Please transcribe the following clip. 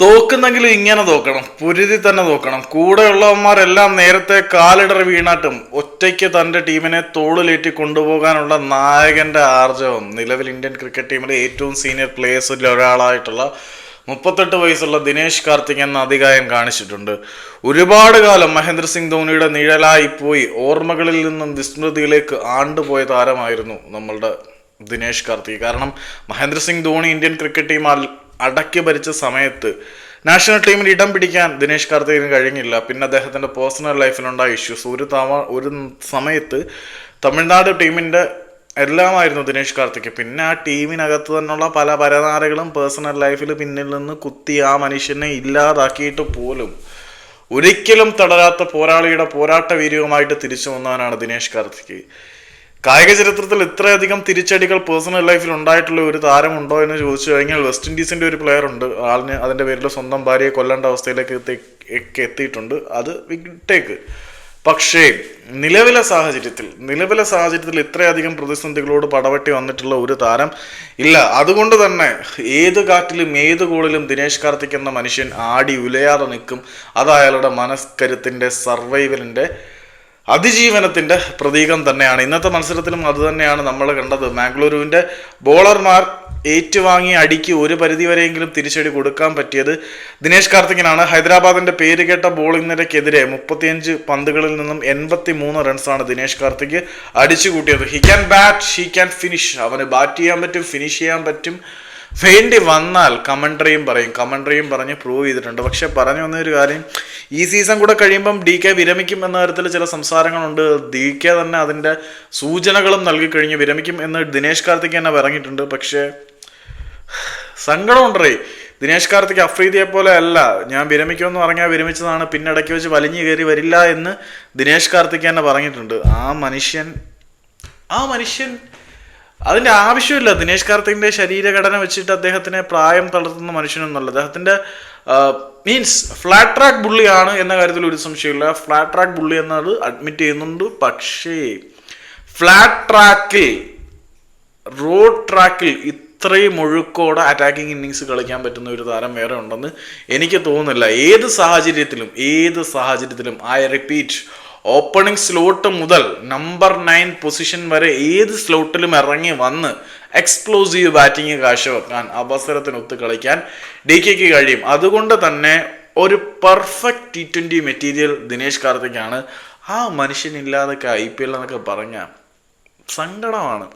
തോക്കുന്നെങ്കിലും ഇങ്ങനെ തോക്കണം പുരുതി തന്നെ തോക്കണം. കൂടെയുള്ളവന്മാരെല്ലാം നേരത്തെ കാലിടറി വീണാട്ടും ഒറ്റയ്ക്ക് തന്റെ ടീമിനെ തോളിലേറ്റി കൊണ്ടുപോകാനുള്ള നായകന്റെ ആർജവം. നിലവിൽ ഇന്ത്യൻ ക്രിക്കറ്റ് ടീമിലെ ഏറ്റവും സീനിയർ പ്ലേയേഴ്സിൽ ഒരാളായിട്ടുള്ള മുപ്പത്തെട്ട് വയസ്സുള്ള ദിനേശ് കാർത്തിക് എന്ന അധികായം കാണിച്ചിട്ടുണ്ട്. ഒരുപാട് കാലം മഹേന്ദ്ര സിംഗ് ധോണിയുടെ നിഴലായി പോയി. ഓർമ്മകളിൽ നിന്നും വിസ്മൃതിയിലേക്ക് ആണ്ടുപോയ താരമായിരുന്നു നമ്മളുടെ ദിനേശ് കാർത്തിക്. കാരണം Mahendra Singh Dhoni Indian cricket team അടക്കി ഭരിച്ച സമയത്ത് നാഷണൽ ടീമിൽ ഇടം പിടിക്കാൻ ദിനേശ് കാർത്തികിന് കഴിഞ്ഞില്ല. പിന്നെ അദ്ദേഹത്തിന്റെ പേഴ്സണൽ ലൈഫിലുണ്ടായ ഇഷ്യൂസ് ഒരു തവ ഒരു സമയത്ത് തമിഴ്നാട് ടീമിന്റെ എല്ലാമായിരുന്നു ദിനേശ് കാർത്തിക്. പിന്നെ ആ ടീമിനകത്ത് തന്നെയുള്ള പല പരനാരകളും പേഴ്സണൽ ലൈഫിൽ പിന്നിൽ നിന്ന് കുത്തി ആ മനുഷ്യനെ ഇല്ലാതാക്കിയിട്ട് പോലും ഒരിക്കലും തടരാത്ത പോരാളിയുടെ പോരാട്ട വീര്യവുമായിട്ട് തിരിച്ചു വന്നവനാണ് ദിനേശ് കാർത്തിക്. കായിക ചരിത്രത്തിൽ ഇത്രയധികം തിരിച്ചടികൾ പേഴ്സണൽ ലൈഫിൽ ഉണ്ടായിട്ടുള്ള ഒരു താരമുണ്ടോ എന്ന് ചോദിച്ചു കഴിഞ്ഞാൽ വെസ്റ്റ് ഇൻഡീസിന്റെ ഒരു പ്ലെയർ ഉണ്ട്. ആളിന് അതിന്റെ പേരിൽ സ്വന്തം ഭാര്യയെ കൊല്ലേണ്ട അവസ്ഥയിലേക്ക് എത്തിയിട്ടുണ്ട്. അത് വിട്ടേക്ക്. പക്ഷേ നിലവിലെ സാഹചര്യത്തിൽ നിലവിലെ സാഹചര്യത്തിൽ ഇത്രയധികം പ്രതിസന്ധികളോട് പടവട്ടി വന്നിട്ടുള്ള ഒരു താരം ഇല്ല. അതുകൊണ്ട് തന്നെ ഏത് കാറ്റിലും ഏത് കോളിലും ദിനേശ് കാർത്തിക് എന്ന മനുഷ്യൻ ആടി ഉലയാതെ നിൽക്കും. അത് അയാളുടെ മനസ്കരുത്തിന്റെ സർവൈവലിന്റെ അതിജീവനത്തിന്റെ പ്രതീകം തന്നെയാണ്. ഇന്നത്തെ മത്സരത്തിലും അത് തന്നെയാണ് നമ്മൾ കണ്ടത്. മാംഗ്ലൂരുവിന്റെ ബോളർമാർ ഏറ്റുവാങ്ങി അടിക്ക് ഒരു പരിധിവരെയെങ്കിലും തിരിച്ചടി കൊടുക്കാൻ പറ്റിയത് ദിനേശ് കാർത്തികനാണ് ഹൈദരാബാദിന്റെ പേര് കേട്ട ബോളിംഗ് നിരക്കെതിരെ മുപ്പത്തിയഞ്ച് പന്തുകളിൽ നിന്നും എൺപത്തി മൂന്ന് റൺസാണ് ദിനേശ് കാർത്തിക് അടിച്ചു കൂട്ടിയത് he can bat he can finish അവന് ബാറ്റ് ചെയ്യാൻ പറ്റും ഫിനിഷ് ചെയ്യാൻ പറ്റും. വേണ്ടി വന്നാൽ കമൻട്രിയും പറയും. കമൻട്രിയും പറഞ്ഞ് പ്രൂവ് ചെയ്തിട്ടുണ്ട്. പക്ഷെ പറഞ്ഞു വന്ന ഒരു കാര്യം ഈ സീസൺ കൂടെ കഴിയുമ്പം ഡി കെ വിരമിക്കും എന്ന തരത്തിൽ ചില സംസാരങ്ങളുണ്ട്. ഡി കെ തന്നെ അതിന്റെ സൂചനകളും നൽകി കഴിഞ്ഞ്. വിരമിക്കും എന്ന് ദിനേശ് കാർത്തിക് തന്നെ പറഞ്ഞിട്ടുണ്ട്. പക്ഷേ സങ്കടമുണ്ടേ ദിനേശ് കാർത്തിക് അഫ്രീദിയെ പോലെ അല്ല. ഞാൻ വിരമിക്കുമെന്ന് പറഞ്ഞാൽ വിരമിച്ചതാണ്. പിന്നെ ഇടയ്ക്ക് വെച്ച് വലിഞ്ഞു കയറി വരില്ല എന്ന് ദിനേശ് കാർത്തിക് തന്നെ പറഞ്ഞിട്ടുണ്ട്. ആ മനുഷ്യൻ ആ മനുഷ്യൻ അതിന്റെ ആവശ്യമില്ല. ദിനേശ് കാർത്തികിന്റെ ശരീരഘടന വെച്ചിട്ട് അദ്ദേഹത്തിനെ പ്രായം തളർത്തുന്ന മനുഷ്യനൊന്നുമല്ല. അദ്ദേഹത്തിന്റെ മീൻസ് ഫ്ലാറ്റ് ട്രാക്ക് ബുള്ളിയാണ് എന്ന കാര്യത്തിൽ ഒരു സംശയമില്ല ഫ്ലാറ്റ് ട്രാക്ക് ബുള്ളി എന്നത് അഡ്മിറ്റ് ചെയ്യുന്നുണ്ട്. പക്ഷേ ഫ്ലാറ്റ് ട്രാക്കിൽ റോഡ് ട്രാക്കിൽ ഇത്രയും ഒഴുക്കോടെ അറ്റാക്കിംഗ് ഇന്നിങ്സ് കളിക്കാൻ പറ്റുന്ന ഒരു താരം വേറെ ഉണ്ടെന്ന് എനിക്ക് തോന്നുന്നില്ല. ഏത് സാഹചര്യത്തിലും ഏത് സാഹചര്യത്തിലും ഐ റിപ്പീറ്റ് ഓപ്പണിംഗ് സ്ലോട്ട് മുതൽ നമ്പർ നയൻ പൊസിഷൻ വരെ ഏത് സ്ലോട്ടിലും ഇറങ്ങി വന്ന് എക്സ്പ്ലോസീവ് ബാറ്റിംഗ് കാഴ്ചവെക്കാൻ അവസരത്തിനൊത്ത് കളിക്കാൻ ഡി കെക്ക് കഴിയും. അതുകൊണ്ട് തന്നെ ഒരു perfect T twenty material Dinesh കാർത്തിക്കാണ് ആ മനുഷ്യനില്ലാതൊക്കെ ഐ പി എൽ എന്നൊക്കെ പറഞ്ഞാൽ സങ്കടമാണ്.